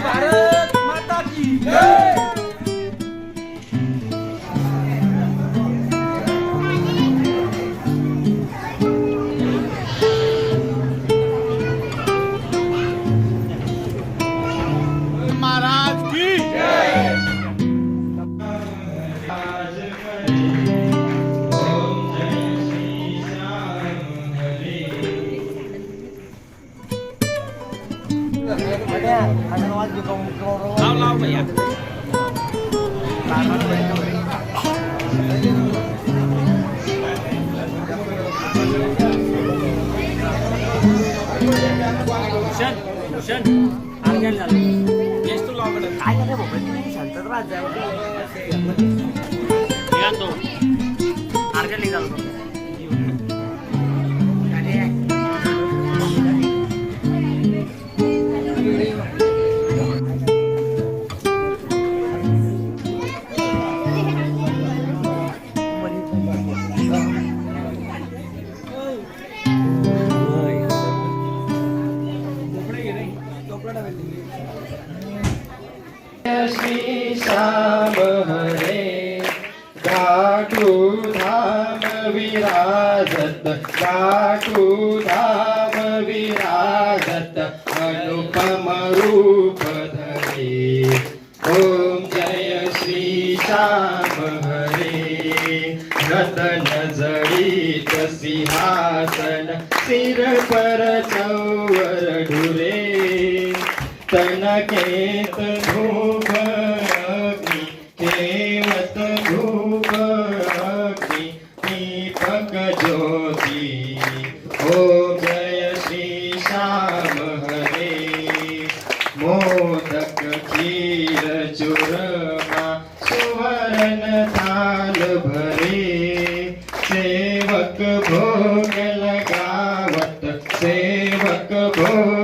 भारत माता की Ano yung kumukloro? Law-law ba yan? Tangan ba ito Shan, Shan, harga lang. Yes, tu law ba? Kaya na ba? Santar ba? Santar ba? Shri Shyam हरे गाठू धाम विराजत गाठू धाम विराजत अनुपम रूप धरे। ओम जय श्री श्याम हरे रतन जळीत सिंहासन सिर पर चौवर ढुरे। तनकेत धूप अग्नि केवत धूप अग्नि दीपक ज्योति ओम हो जय श्री श्याम हरे। मोदक खीर चुरमा सुवर्ण थाल भरे। सेवक भोग लगावत सेवक भोग